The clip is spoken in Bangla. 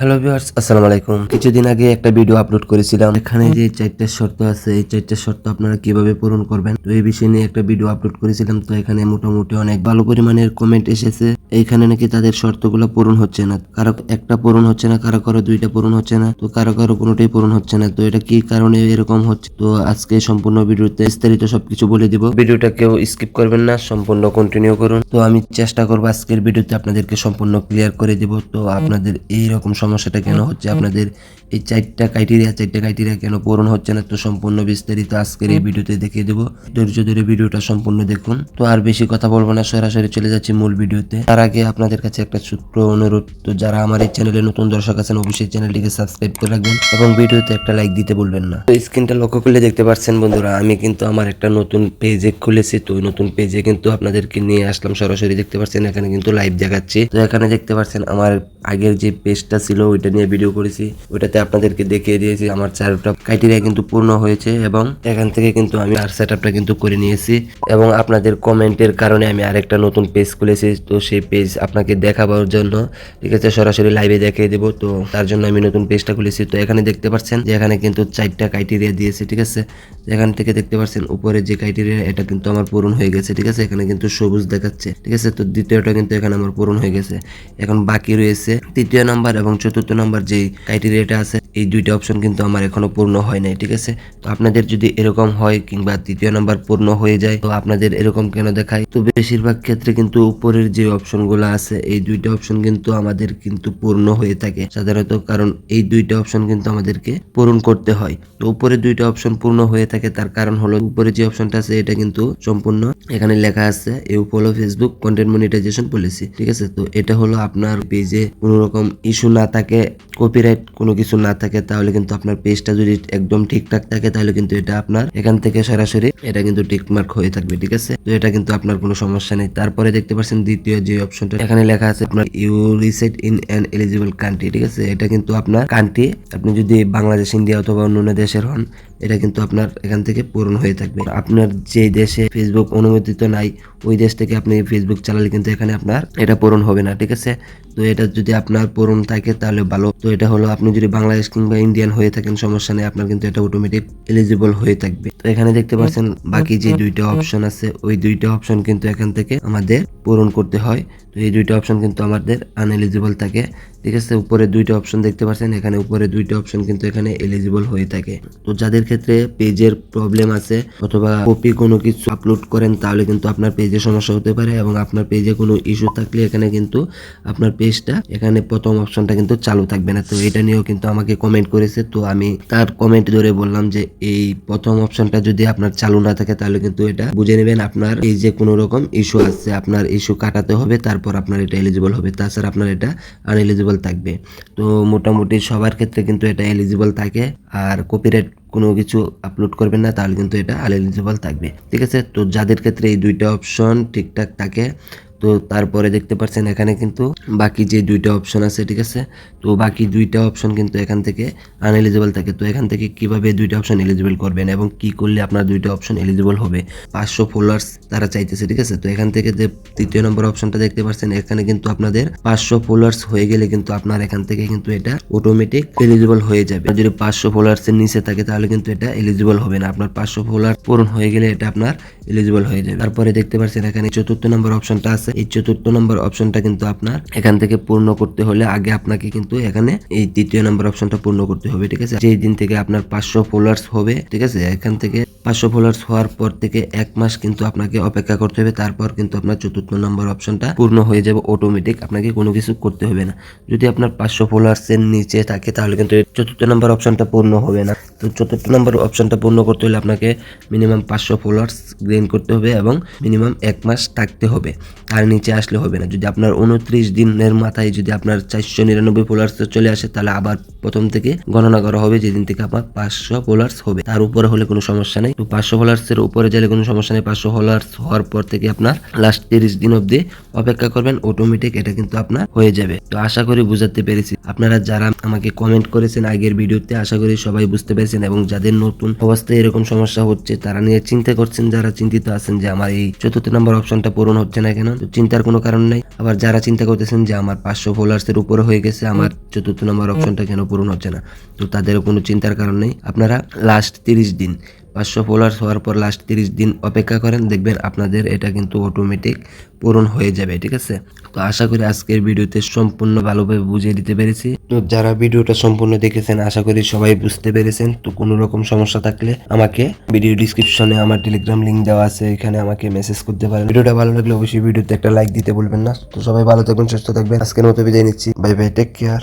হ্যালো ভিউয়ার্স আসসালামু আলাইকুম। কিছুদিন আগে একটা ভিডিও আপলোড করেছিলাম। এখানে যে চারটা শর্ত আছে, এই চারটা শর্ত আপনারা কীভাবে পূরণ করবেন? তো এই বিষয় নিয়ে একটা ভিডিও আপলোড করেছিলাম। তো এখানে মোটামুটি অনেক ভালো পরিমাণের কমেন্ট এসেছে। এইখানে নাকি তাদের শর্তগুলো পূরণ হচ্ছে না। কারও একটা পূরণ হচ্ছে না, কারও কারও দুইটা পূরণ হচ্ছে না। তো কারও কারও কোনোটাই পূরণ হচ্ছে না। তো এটা কি কারণে এরকম হচ্ছে? তো আজকে সম্পূর্ণ ভিডিওতে বিস্তারিত সবকিছু বলে দিব। ভিডিওটা কেউ স্কিপ করবেন না, সম্পূর্ণ কন্টিনিউ করুন। তো আমি চেষ্টা করব আজকের ভিডিওতে আপনাদেরকে সম্পূর্ণ ক্লিয়ার করে দিব। তো আপনাদের এই রকম সমস্যাটা কেন হচ্ছে? আপনাদের এই চারটা ক্রাইটেরিয়া চারটা ক্রাইটেরিয়া কেন পূরণ হচ্ছে না? তো সম্পূর্ণ বিস্তারিত আজকের এই ভিডিওতে দেখিয়ে দেবো। ধৈর্য ধরে ভিডিওটা সম্পূর্ণ দেখুন। তো আর বেশি কথা বলব না সরাসরি চলে যাচ্ছি মূল ভিডিওতে। তার আগে আপনাদের কাছে একটা ছোট্ট অনুরোধ তো যারা আমার এই চ্যানেলে নতুন দর্শক আছেন অবশ্যই চ্যানেলটিকে সাবস্ক্রাইব করে রাখবেন এবং ভিডিওতে একটা লাইক দিতে বলবেন না। তো স্ক্রিনটা লক্ষ্য করলে দেখতে পাচ্ছেন বন্ধুরা আমি কিন্তু আমার একটা নতুন পেজে খুলেছি। তো ওই নতুন পেজে কিন্তু আপনাদেরকে নিয়ে আসলাম। সরাসরি দেখতে পাচ্ছেন এখানে কিন্তু লাইভ দেখাচ্ছি। তো এখানে দেখতে পাচ্ছেন আমার আগের যে পেজটা ছিল ওইটা নিয়ে ভিডিও করেছি। ওইটাতে আপনাদেরকে দেখিয়ে দিয়েছি, আমার চারটা ক্রাইটেরিয়া কিন্তু পূর্ণ হয়েছে এবং এখান থেকে কিন্তু আমি আর সেট কিন্তু করে নিয়েছি। এবং আপনাদের কমেন্টের কারণে আমি আরেকটা নতুন পেজ খুলেছি, তো সেই পেজ আপনাকে দেখাবার জন্য। ঠিক আছে, সরাসরি লাইভে দেখিয়ে দেবো, তো তার জন্য আমি নতুন পেজটা খুলেছি। তো এখানে দেখতে পাচ্ছেন যে এখানে কিন্তু চারটা ক্রাইটেরিয়া দিয়েছে, ঠিক আছে? এখান থেকে দেখতে পাচ্ছেন উপরে যে ক্রাইটেরিয়া এটা কিন্তু আমার পূরণ হয়ে গেছে, ঠিক আছে? এখানে কিন্তু সবুজ দেখাচ্ছে, ঠিক আছে? তো দ্বিতীয়টা কিন্তু এখানে আমার পূরণ হয়ে গেছে। এখন বাকি রয়েছে তৃতীয় নাম্বার এবং চতুর্থ নাম্বার যে ক্রাইটেরিয়াটা আছে, এই দুইটা অপশন কিন্তু আমার এখনও পূর্ণ হয় নাই, ঠিক আছে? তো আপনাদের যদি এরকম হয় কিংবা তৃতীয় নাম্বার পূর্ণ হয়ে যায়, তো আপনাদের এরকম কেন দেখায়? তো বেশিরভাগ ক্ষেত্রে কিন্তু উপরের যে অপশনগুলো আছে, এই দুইটা অপশন কিন্তু আমাদের কিন্তু পূর্ণ হয়ে থাকে, সাধারণত কারণ এই দুইটা অপশন কিন্তু আমাদেরকে পূরণ করতে হয়। তো উপরে দুইটা অপশন পূর্ণ হয়ে থাকে, তার কারণ হলো উপরে যে অপশনটা আছে, এটা কিন্তু সম্পূর্ণ এখানে লেখা আছে you follow Facebook content monetization policy ঠিক আছে? তো এটা হলো আপনার পেজে কোনো রকম ইস্যু না থাকে কপিরাইট কোনো কিছু না থাকে, তাহলে কিন্তু আপনার পেজটা যদি একদম ঠিকঠাক থাকে, তাহলে কিন্তু এটা আপনার এখান থেকে সরাসরি এটা কিন্তু টিকমার্ক হয়ে থাকবে, ঠিক আছে? তো এটা কিন্তু আপনার কোনো সমস্যা নেই। তারপরে দেখতে পাচ্ছেন দ্বিতীয় যে অপশনটা এখানে লেখা আছে আপনার you reside in an eligible country ঠিক আছে? এটা কিন্তু আপনার কান্ট্রি আপনি যদি বাংলাদেশ ইন্ডিয়া অথবা অন্য দেশের হন এটা কিন্তু আপনার এখান থেকে পূরণ হয়ে থাকবে। আপনার যে দেশে ফেসবুক অনুমোদিত নাই, ওই দেশ থেকে আপনি ফেসবুক চালালে কিন্তু এখানে আপনার এটা পূরণ হবে না, ঠিক আছে? তো এটা যদি আপনার পূরণ থাকে তাহলে ভালো। তো এটা হলো আপনি যদি বাংলাদেশ কিংবা ইন্ডিয়ান হয়ে থাকেন, সমস্যা নেই, আপনার কিন্তু এটা অটোমেটিক এলিজিবল হয়ে থাকবে। তো এখানে দেখতে পাচ্ছেন বাকি যে দুইটা অপশন আছে, ওই দুইটা অপশন কিন্তু এখান থেকে আমাদের পূরণ করতে হয়। তো এই দুইটা অপশন কিন্তু আমাদের আনএলিজিবল থাকে, ঠিক আছে? উপরে দুইটা অপশন দেখতে পাচ্ছেন, এখানে উপরে দুইটা অপশন কিন্তু এখানে এলিজিবল হয়ে থাকে। তো যাদের ক্ষেত্রে পেজের প্রবলেম আছে অথবা কপি কোনো কিছু আপলোড করেন, তাহলে কিন্তু আপনার পেজে সমস্যা হতে পারে এবং আপনার পেজে কোনো ইস্যু থাকলে এখানে কিন্তু আপনার পেজটা, এখানে প্রথম অপশনটা কিন্তু চালু থাকবে না। তো এটা নিয়েও কিন্তু আমাকে কমেন্ট করেছে। তো আমি তার কমেন্ট ধরে বললাম যে, এই প্রথম অপশনটা যদি আপনার চালু না থাকে, তাহলে কিন্তু এটা বুঝে নেবেন আপনার এই যে কোনো রকম ইস্যু আছে। আপনার ইস্যু কাটাতে হবে, তারপর আপনার এটা এলিজিবল হবে। তাছাড়া আপনার এটা আনএলিজিবল থাকবে। তো মোটামুটি সবার ক্ষেত্রে কিন্তু এটা এলিজিবল থাকে। আর কপিরাইট কোনো কিছু আপলোড করবেন না, তাহলে কিন্তু এটা আনএলিজিবল থাকবে। ঠিক আছে? তো যাদের ক্ষেত্রে এই দুইটা অপশন ঠিকঠাক থাকে তো তারপরে দেখতে পাচ্ছেন এখানে কিন্তু বাকি যে দুইটা অপশন আছে, ঠিক আছে? তো বাকি দুইটা অপশন কিন্তু এখান থেকে আনএলিজিবল থাকে। তো এখান থেকে কীভাবে দুইটা অপশন এলিজিবল করবেন এবং কি করলে আপনার দুইটা অপশন এলিজিবল হবে? পাঁচশো ফলোয়ার্স তারা চাইতেছে, ঠিক আছে? তো এখান থেকে যে তৃতীয় নম্বর অপশনটা দেখতে পাচ্ছেন এখানে কিন্তু আপনাদের পাঁচশো ফলোয়ার্স হয়ে গেলে কিন্তু আপনার এখান থেকে কিন্তু এটা অটোমেটিক এলিজিবল হয়ে যাবে। যদি পাঁচশো ফলোয়ার্স এর নিচে থাকে, তাহলে কিন্তু এটা এলিজিবল হবে না। আপনার পাঁচশো ফলোয়ার পূরণ হয়ে গেলে এটা আপনার এলিজিবল হয়ে যাবে। তারপরে দেখতে পাচ্ছেন এখানে চতুর্থ নম্বর অপশনটা আছে। এই চতুর্থ নম্বর অপশনটা কিন্তু আপনার এখান থেকে পূর্ণ করতে হলে আগে আপনাকে কিন্তু এখানে এই তৃতীয় নম্বর অপশনটা পূর্ণ করতে হবে, ঠিক আছে? যেই দিন থেকে আপনার পাঁচশো ফলোয়ার্স হবে, ঠিক আছে? এখান থেকে পাঁচশো ফলোয়ার্স হওয়ার পর থেকে এক মাস কিন্তু আপনাকে অপেক্ষা করতে হবে। তারপর কিন্তু আপনার চতুর্থ নম্বর অপশনটা পূর্ণ হয়ে যাবে অটোমেটিক আপনাকে কোনো কিছু করতে হবে না। যদি আপনার পাঁচশো ফলোয়ার্স এর নিচে থাকে, তাহলে কিন্তু চতুর্থ নম্বর অপশনটা পূর্ণ হবে না। তো চতুর্থ নম্বর অপশনটা পূর্ণ করতে হলে আপনাকে মিনিমাম পাঁচশো ফলোয়ার্স গেইন করতে হবে এবং মিনিমাম এক মাস থাকতে হবে। তার নিচে আসলে হবে না। যদি আপনার উনত্রিশ দিনের মাথায় যদি আপনার চারশো নিরানব্বই ফলোয়ার্স চলে আসে, তাহলে আবার প্রথম থেকে গণনা করা হবে যেদিন থেকে আপনার পাঁচশো ফলোয়ার্স হবে। তার উপরে হলে কোনো সমস্যা নেই। পাঁচশো হলার্সের উপরে গেলে কোনো সমস্যা নেই। পাঁচশো হলার্স হওয়ার পর থেকে আপনার লাস্ট তিরিশ দিন অবধি অপেক্ষা করবেন অটোমেটিক এটা কিন্তু আপনার হয়ে যাবে। তো আশা করি বুঝাতে পেরেছি। আপনারা যারা আমাকে কমেন্ট করেছেন আগের ভিডিওতে, আশা করি সবাই বুঝতে পেরেছেন এবং যাদের নতুন অবস্থায় এরকম সমস্যা হচ্ছে, তারা নিয়ে চিন্তা করছেন, যারা চিন্তিত আছেন যে আমার এই চতুর্থ নম্বর অপশনটা পূরণ হচ্ছে না কেন চিন্তার কোনো কারণ নাই। আবার যারা চিন্তা করতেছেন যে আমার পাঁচশো ফলোয়ার্সের উপরে হয়ে গেছে, আমার চতুর্থ নম্বর অপশনটা কেন পূরণ হচ্ছে না, তো তাদেরও কোনো চিন্তার কারণ নেই। আপনারা লাস্ট তিরিশ দিন পাঁচশো ফলোয়ার্স হওয়ার পর লাস্ট তিরিশ দিন অপেক্ষা করেন, দেখবেন আপনাদের এটা কিন্তু অটোমেটিক পূরণ হয়ে যাবে, ঠিক আছে? তো আশা করি আজকের ভিডিওতে সম্পূর্ণ ভালোভাবে বুঝিয়ে দিতে পেরেছি। তো যারা ভিডিওটা সম্পূর্ণ দেখেছেন, আশা করি সবাই বুঝতে পেরেছেন। তো কোনো রকম সমস্যা থাকলে আমাকে ভিডিও ডিসক্রিপশনে আমার টেলিগ্রাম লিংক দেওয়া আছে, এখানে আমাকে মেসেজ করতে পারেন। ভিডিওটা ভালো লাগলে অবশ্যই ভিডিওতে একটা লাইক দিতে বলবেন না। তো সবাই ভালো থাকবেন, সুস্থ থাকবেন। আজকের মতো বিদায় নিচ্ছি। Bye bye take care